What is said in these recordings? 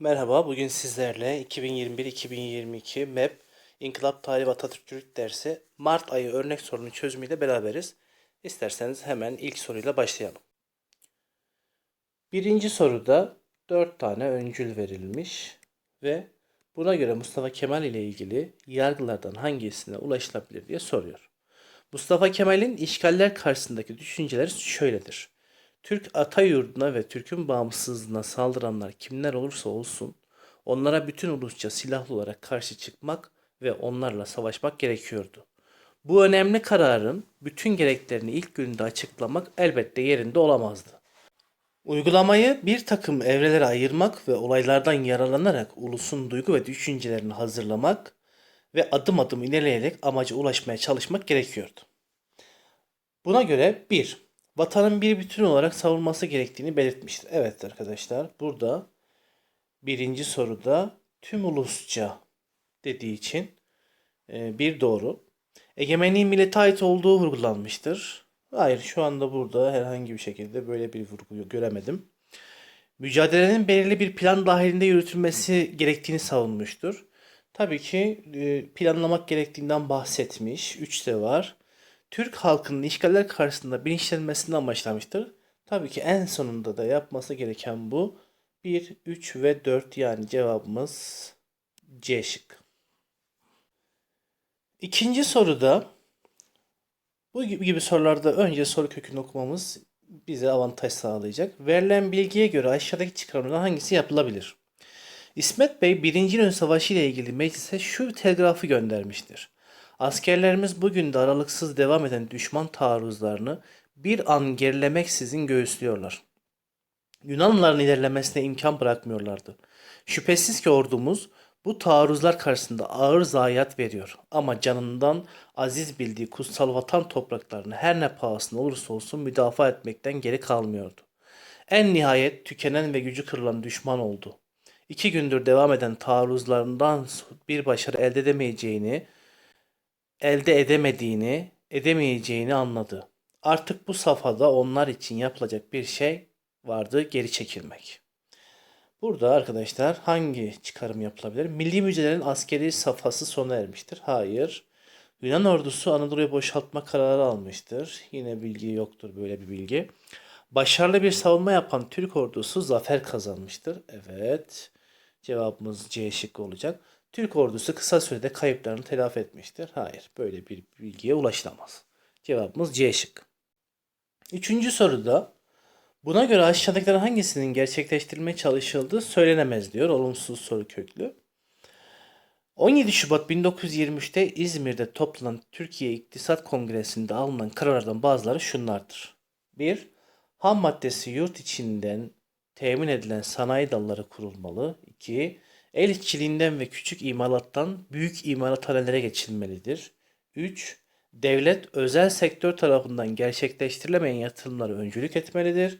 Merhaba, bugün sizlerle 2021-2022 MEP İnkılap Tarihi Atatürkçülük dersi Mart ayı örnek sorunun çözümüyle beraberiz. İsterseniz hemen ilk soruyla başlayalım. Birinci soruda 4 tane öncül verilmiş ve buna göre Mustafa Kemal ile ilgili yargılardan hangisine ulaşılabilir diye soruyor. Mustafa Kemal'in işgaller karşısındaki düşünceleri şöyledir. Türk ata yurduna ve Türk'ün bağımsızlığına saldıranlar kimler olursa olsun onlara bütün ulusça silahlı olarak karşı çıkmak ve onlarla savaşmak gerekiyordu. Bu önemli kararın bütün gereklerini ilk günde açıklamak elbette yerinde olamazdı. Uygulamayı bir takım evrelere ayırmak ve olaylardan yararlanarak ulusun duygu ve düşüncelerini hazırlamak ve adım adım ilerleyerek amaca ulaşmaya çalışmak gerekiyordu. Buna göre 1. Vatanın bir bütün olarak savunması gerektiğini belirtmiştir. Evet arkadaşlar burada birinci soruda tüm ulusça dediği için e, bir doğru. Egemenliğin millete ait olduğu vurgulanmıştır. Hayır şu anda burada herhangi bir şekilde böyle bir vurgu göremedim. Mücadelenin belirli bir plan dahilinde yürütülmesi gerektiğini savunmuştur. Tabii ki e, planlamak gerektiğinden bahsetmiş. 3 de var. Türk halkının işgaller karşısında bilinçlenmesini amaçlamıştır. Tabii ki en sonunda da yapması gereken bu. 1, 3 ve 4 yani cevabımız C şık. İkinci soruda bu gibi sorularda önce soru kökünü okumamız bize avantaj sağlayacak. Verilen bilgiye göre aşağıdaki çıkarımlardan hangisi yapılabilir? İsmet Bey 1. İnönü Savaşı ile ilgili meclise şu telgrafı göndermiştir. Askerlerimiz bugün de aralıksız devam eden düşman taarruzlarını bir an gerilemeksizin göğüslüyorlar. Yunanlıların ilerlemesine imkan bırakmıyorlardı. Şüphesiz ki ordumuz bu taarruzlar karşısında ağır zayiat veriyor ama canından aziz bildiği kutsal vatan topraklarını her ne pahasına olursa olsun müdafaa etmekten geri kalmıyordu. En nihayet tükenen ve gücü kırılan düşman oldu. İki gündür devam eden taarruzlarından bir başarı elde edemeyeceğini, elde edemediğini, edemeyeceğini anladı. Artık bu safhada onlar için yapılacak bir şey vardı, geri çekilmek. Burada arkadaşlar hangi çıkarım yapılabilir? Milli mücadelenin askeri safhası sona ermiştir. Hayır. Yunan ordusu Anadolu'yu boşaltma kararı almıştır. Yine bilgi yoktur böyle bir bilgi. Başarılı bir savunma yapan Türk ordusu zafer kazanmıştır. Evet. Cevabımız C şıkkı olacak. Türk ordusu kısa sürede kayıplarını telafi etmiştir. Hayır, böyle bir bilgiye ulaşılamaz. Cevabımız C şık. Üçüncü soruda buna göre aşağıdakilerden hangisinin gerçekleştirilmeye çalışıldığı söylenemez diyor. Olumsuz soru köklü. 17 Şubat 1923'te İzmir'de toplanan Türkiye İktisat Kongresi'nde alınan kararlardan bazıları şunlardır. 1. Ham maddesi yurt içinden temin edilen sanayi dalları kurulmalı. 2. El işçiliğinden ve küçük imalattan büyük imalathanelere geçilmelidir. 3. Devlet özel sektör tarafından gerçekleştirilemeyen yatırımları öncülük etmelidir.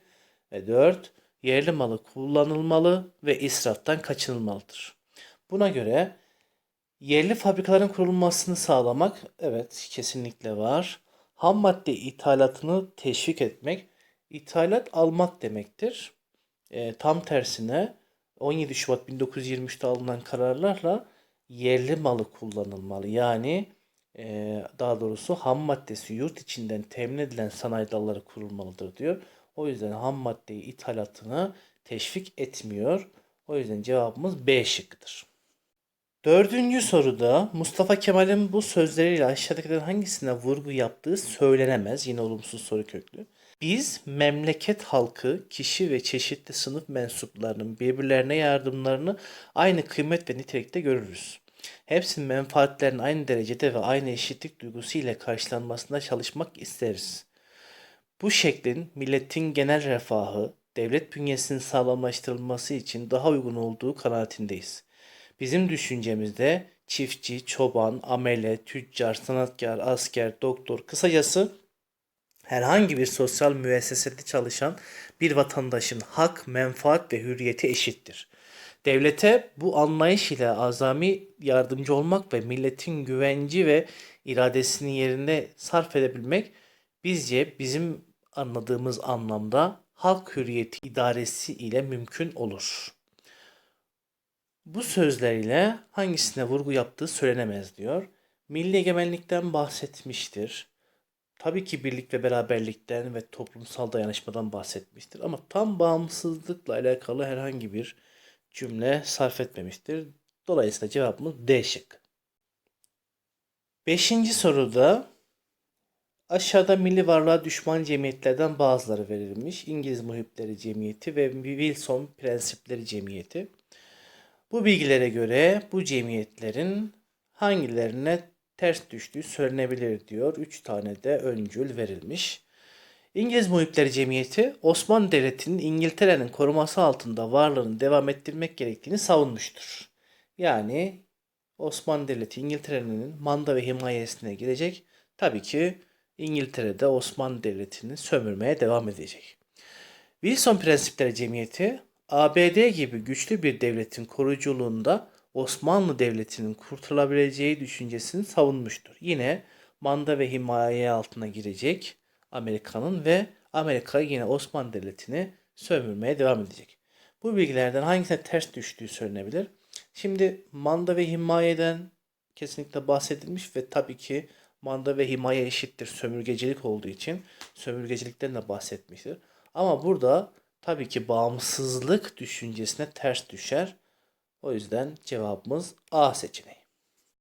Ve 4. Yerli malı kullanılmalı ve israftan kaçınılmalıdır. Buna göre yerli fabrikaların kurulmasını sağlamak evet kesinlikle var. Ham madde ithalatını teşvik etmek, ithalat almak demektir. E, tam tersine 17 Şubat 1923'te alınan kararlarla yerli malı kullanılmalı. Yani e, daha doğrusu ham maddesi yurt içinden temin edilen sanayi dalları kurulmalıdır diyor. O yüzden ham maddeyi ithalatını teşvik etmiyor. O yüzden cevabımız B şıkkıdır. Dördüncü soruda Mustafa Kemal'in bu sözleriyle aşağıdakilerin hangisine vurgu yaptığı söylenemez. Yine olumsuz soru köklü. Biz memleket halkı, kişi ve çeşitli sınıf mensuplarının birbirlerine yardımlarını aynı kıymet ve nitelikte görürüz. Hepsinin menfaatlerinin aynı derecede ve aynı eşitlik duygusu ile karşılanmasına çalışmak isteriz. Bu şeklin milletin genel refahı, devlet bünyesinin sağlamlaştırılması için daha uygun olduğu kanaatindeyiz. Bizim düşüncemizde çiftçi, çoban, amele, tüccar, sanatkar, asker, doktor, kısacası herhangi bir sosyal müessesede çalışan bir vatandaşın hak, menfaat ve hürriyeti eşittir. Devlete bu anlayış ile azami yardımcı olmak ve milletin güvenci ve iradesini yerinde sarf edebilmek bizce bizim anladığımız anlamda halk hürriyeti idaresi ile mümkün olur. Bu sözleriyle hangisine vurgu yaptığı söylenemez diyor. Milli egemenlikten bahsetmiştir. Tabii ki birlik ve beraberlikten ve toplumsal dayanışmadan bahsetmiştir. Ama tam bağımsızlıkla alakalı herhangi bir cümle sarf etmemiştir. Dolayısıyla cevabımız D şık. Beşinci soruda aşağıda milli varlığa düşman cemiyetlerden bazıları verilmiş. İngiliz Muhipleri Cemiyeti ve Wilson Prensipleri Cemiyeti. Bu bilgilere göre bu cemiyetlerin hangilerine ters düştüğü söylenebilir diyor. Üç tane de öncül verilmiş. İngiliz Muhipleri Cemiyeti Osmanlı Devleti'nin İngiltere'nin koruması altında varlığını devam ettirmek gerektiğini savunmuştur. Yani Osmanlı Devleti İngiltere'nin manda ve himayesine girecek. Tabii ki İngiltere'de Osmanlı Devleti'ni sömürmeye devam edecek. Wilson Prensipleri Cemiyeti ABD gibi güçlü bir devletin koruyuculuğunda Osmanlı Devleti'nin kurtulabileceği düşüncesini savunmuştur. Yine manda ve himaye altına girecek Amerika'nın ve Amerika yine Osmanlı Devleti'ni sömürmeye devam edecek. Bu bilgilerden hangisine ters düştüğü söylenebilir. Şimdi manda ve himayeden kesinlikle bahsedilmiş ve tabii ki manda ve himaye eşittir sömürgecilik olduğu için sömürgecilikten de bahsetmiştir. Ama burada tabii ki bağımsızlık düşüncesine ters düşer. O yüzden cevabımız A seçeneği.